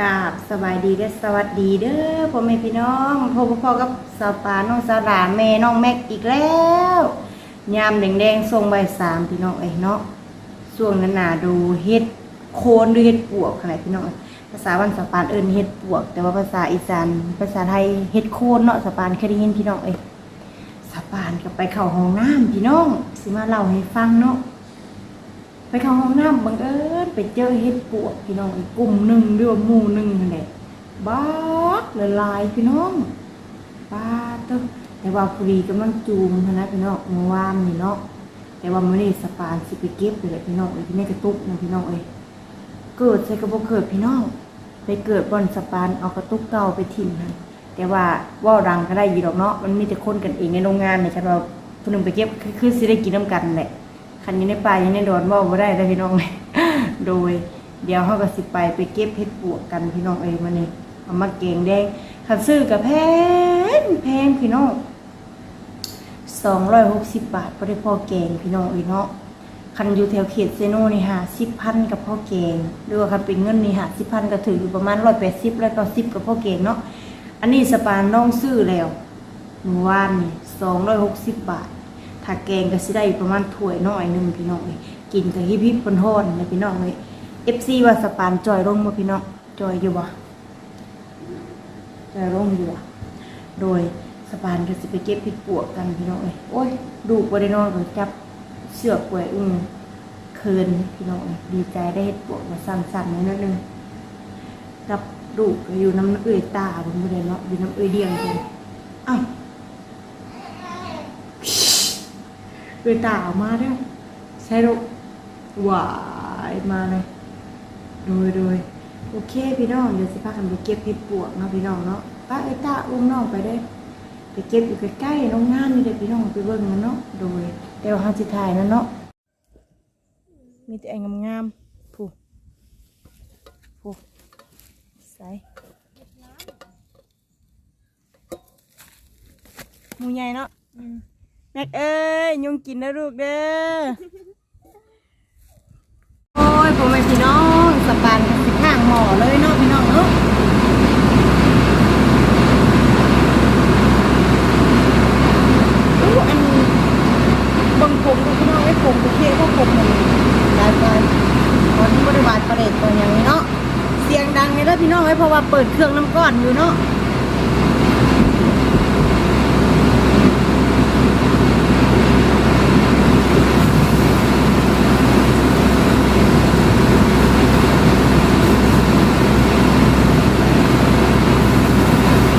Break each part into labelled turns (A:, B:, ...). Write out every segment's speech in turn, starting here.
A: กราบสบายดีเด้อสวัสดีเด้อพ่อแม่พี่น้องพ่อพ่อกับสาวปาน้องสาวหลาแม่น้องแม็กอีกแล้วยามแดงๆทรงใบสามพี่น้องเอ้เนาะช่วงนั้นน่ะดูเฮ็ดโคนหรือเฮ็ดปวกอะไรพี่น้องภาษาวันสาปานเอิ้นเฮ็ดปวก แต่ว่าภาษาอีสานภาษาไทยเฮ็ดโคนเนาะสาปานเคยได้ยินพี่น้องเอ้สาปานก็ไปเข้าห้องน้ำพี่น้องสิมาเล่าให้ฟังเนาะ ไปเข้าห้องน้ำบังเอิญไปเจอเห็ดปวกพี่น้องอีกกลุ่มหนึ่งเรียหมู่หนึ่งนั่นแหละบ้าละลายพี่น้องบ้าเต้อแต่ว่าพอดีกำลังจูมเท่านะพี่น้องเมื่อวานนี่เนาะแต่ว่ามื่อนี้สปานสิไปเก็บเลยพี่น้องเอ้ยที่แม่กระตุกนะพี่น้องเอ้ยเกิดใส่กระบอกเกิดพี่น้องไปเกิดบนสปานเอากระตุกเก่าไปทิ้งหันแต่ว่าว่าดังก็ได้ยีดอกเนาะมันมีแต่คนกันเองในโรงงานเนี่ยฉันว่าผู้หนึงไปเก็บคือคือสิได้กินน้ำกันแหละ คันอยู่ในป่าอยู่ในโดนบ่บ่ได้แล้วพี่น้องเลยโดย เดี๋ยวเฮาก็สิไปไปเก็บเห็ดปวกกันพี่น้องเอ้ยมานี่เอามาเกงแดงคันซื้อก็แพงแพงพี่น้อง260บบาทบ่ได้พอแกงพี่น้องเอ้ยเนาะคันอยู่แถวเขตเซโนนี่50,000กับพ่อแกงหรือว่าคันเป็นเงินนี่50,000ก็ถืออยู่ประมาณ180 190กับพ่อแกงเนาะอันนี้สปานน้องซื้อแล้วเมื่อวานนี่260บาท ถ้าแกงก็สิได้ประมาณถ้วยน้อยหนึงพี่น้องเอ้ยกินกับฮิพิพนทอนเลยพี่น้องเอ้ย FC ว่าสปานจอยลงบ่พี่น้องจอยอยู่บ่จอยลงอยู่บ่โดยสปานก็สิไปเก็บพริกปวกกันพี่น้องเอ้ยโอ้ยดูกบ่ได้นอนก็จับเสือกไว้อึ้งเคินพี่น้องเอ้ยดีใจได้เฮ็ดปวกมาสั่นๆนิดนึงกับดูกก็อยู่น้ำเอ้ยตาบ่บ่ได้เนาะอยู่น้ำเอ้ยเดียงเพิ่นอ้าว เวตาออกมาแล้วใช่ลูกหวายมาเลยโดยโดยโอเคพี่น้องเดี๋ยวสิพากันไปเก็บเห็ดปวกเนาะพี่น้องเนาะป้าเอตาอุ้มน้องไปได้ ไปเก็บอยู่ใกล้ๆโรงงานนี่เลยพี่น้องไปเบิ่งกันเนาะโดยเดี๋ยวเฮาสิถ่ายนั่นเนาะมีแต่ไอ้งามๆผู้ผู้ใส่มูใหญ่เนาะ แม็กเอ้ยยุงกินนะลูกเด้อโอ้ยผมเป็นพี่น้องสปานสิข้างหมอเลยเนาะพี่น้องเนาะอู้อันบังผมกับพี่น้องไอ้ผมกับเค้กก็ผมมันหลายไปตอนนี้บริวารประเด็ตัวอย่างนี้เนาะเสียงดังเลยแล้วพี่น้องไอ้เพราะว่าเปิดเครื่องน้ำก้อนอยู่เนาะ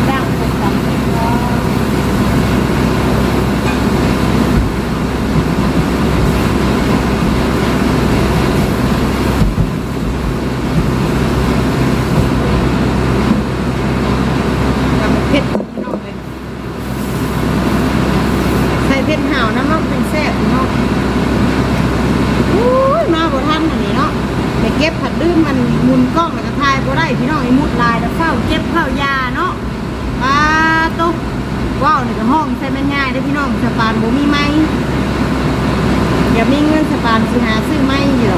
A: ดังผมดังดังเพชรพี่น้องเลยใส่เพชรห่าวน้ำมันเป็นแซ่บพี่น้องอุ้ยมาบ่ทันอันนี้เนาะไปเก็บผัดดื้มมันหมุนกล้องแล้วก็ถ่ายบ่ได้พี่น้องไอ้มุดลายแล้วเฝ้าเก็บเฝ้ายาเนาะ ปลาตุ๊กว้าวนี่ก็ห้องใส่แม่นง่ายเด้อพี่น้องสปานบ่มีไม้ อย่ามีเงินสปานสิหาซื้อไม่อยู่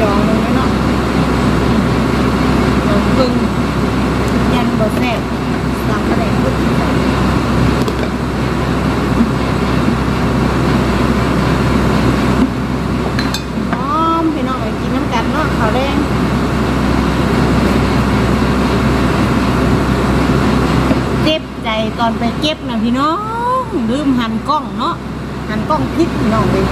A: จองลงเนาะลองปึงยันบ่แซ่บสั่งปลาแดกพุดหอมพี่น้องกินน้ำกันเนาะขาวแดงเจ็บใจตอนไปเก็บนะพี่น้องลืมหันกล้องเนาะหันกล้องพิษน้องเลย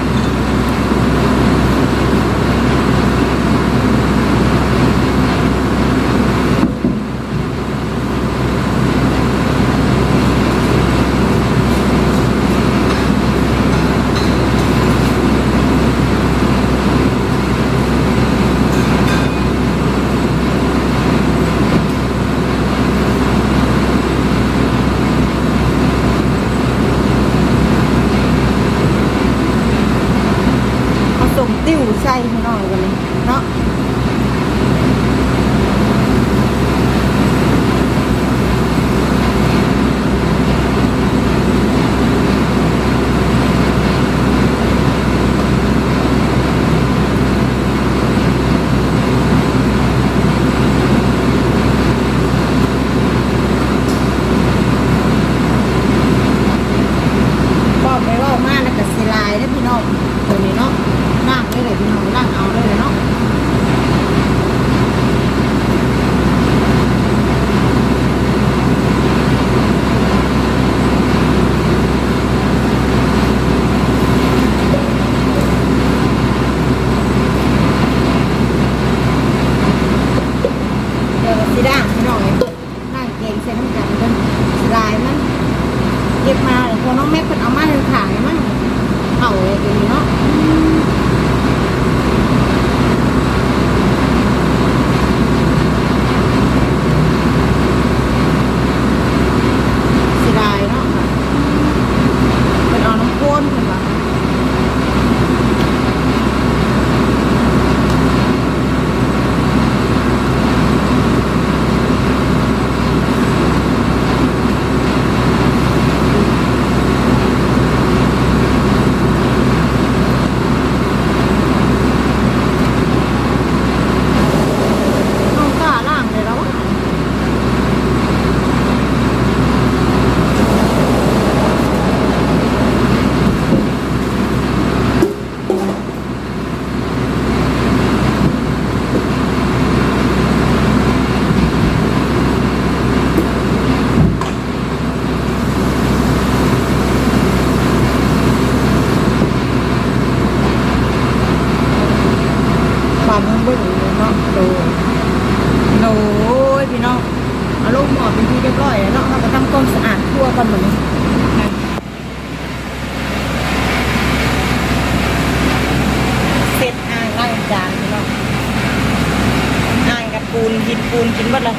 A: ปูนกินหมดเลย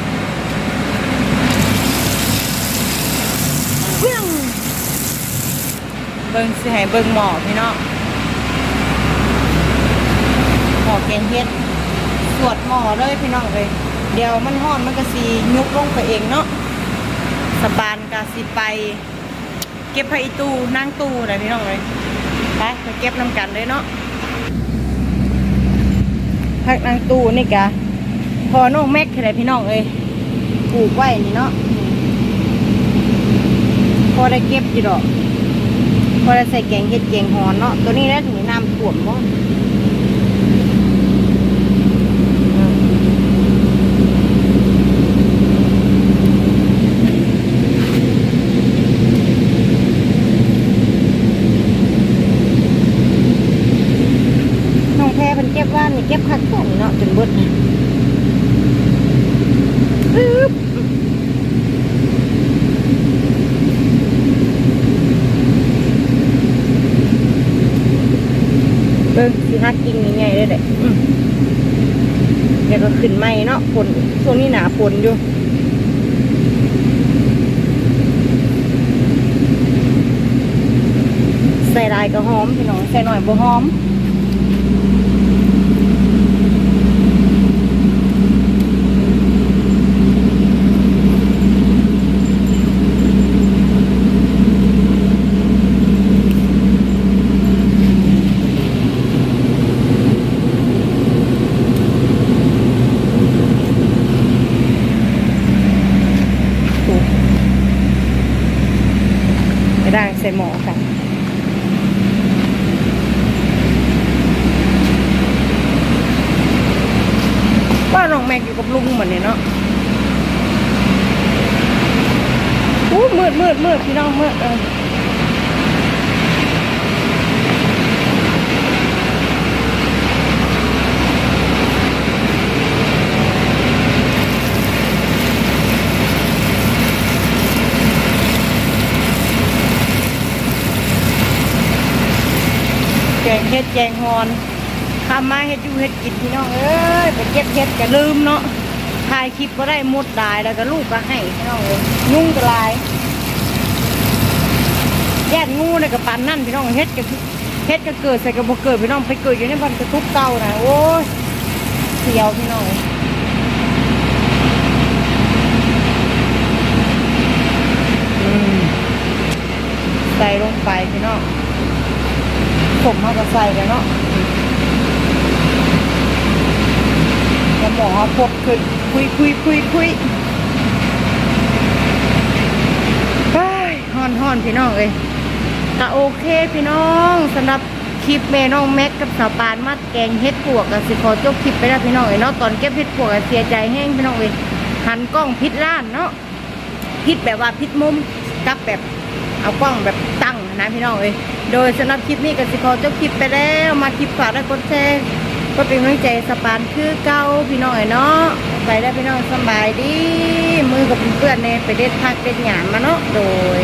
A: เบิ้งเบิ้งสิให้เบิ้งหมอพี่น้องหมอแกงเฮ็ดสวดหมอเลยพี่น้องเลยเดี๋ยวมันห้อนมันก็สียุบลงไปเองเนาะสบานกาสิไป เก็บไผ่ตู้นั่งตู้นะพี่น้องเลยไปไปเก็บน้ำกันเลยเนาะพักนั่งตู้นี่กะ พอน้องแม็กอะไรพี่น้องเอ้ยปลูกไว้นี่เนาะพอได้เก็บอยู่ดอก พอได้ใส่แกงเห็ดแกงหอนเนาะตัวนี้แล้วถึงน้ำท่วมมั้ง น้องแพรเพิ่นเก็บว่านนี่เก็บคักแค่นี้เนาะจนเบิดนี่ปึ๊บ เบิ่งสิหักกิ่งใหญ่ๆเลยแหละอืมเดี๋ยวก็ขึ้นใหม่เนาะฝนช่วงนี้หนาฝนอยู่ใส่ลายก็หอมพี่น้องใส่หน่อยบ่หอม ว่าน้องแม็กอยู่กับลุงเหมือนเนี่ยเนาะอู้มืดมืดมืดพี่น้องมืดเออแกงเฮ็ดแกงฮอน ทำมาเฮ็ดอยู่เฮ็ดกินพี่น้องเอ้ยไปเก็บเฮ็ดก็ลืมเนาะถ่ายคลิปก็ได้หมดได้แล้วก็ลูกก็ให้พี่น้องเอ้ยยุ่งก็หลายแย่งูในกระปันนั่นพี่น้องเฮ็ดก็เฮ็ดก็เกิดใส่กระบอกเกิดพี่น้องไปเกิดอยู่ในบ้านกระทุกเก่านะโอ้ยเสียวพี่น้องใส่ลงไปพี่น้องผมเขาก็ใส่กันเนาะ แล้วหมอพบขึ้นคุยคุยคุยคุยไปฮอนฮอนพี่น้องเอ้ยก็โอเคพี่น้องสำหรับคลิปแม่น้องแม็กกับสาวปานมัดแกงเฮ็ดปวกกันสิขอจบคลิปไปแล้วพี่น้องเอ้ยเนาะตอนเก็บเฮ็ดปวกกันเสียใจแห้งพี่น้องเอ้ยหันกล้องพิดล้านเนาะพิดแบบว่าพิดมุมกับแบบเอากล้องแบบตั้งนะพี่น้องเอ้ยโดยสำหรับคลิปนี้ก็สิขอจบคลิปไปแล้วมาคลิปฝากและกดแชร์ ก็เป็นกำลังใจสปานคือเก้าพี่น้องเอ้ยเนาะไปได้พี่น้องสบายดี มือกับเพื่อนเนี่ยไปเด็ดพักเด็ดหยามมาเนาะโดย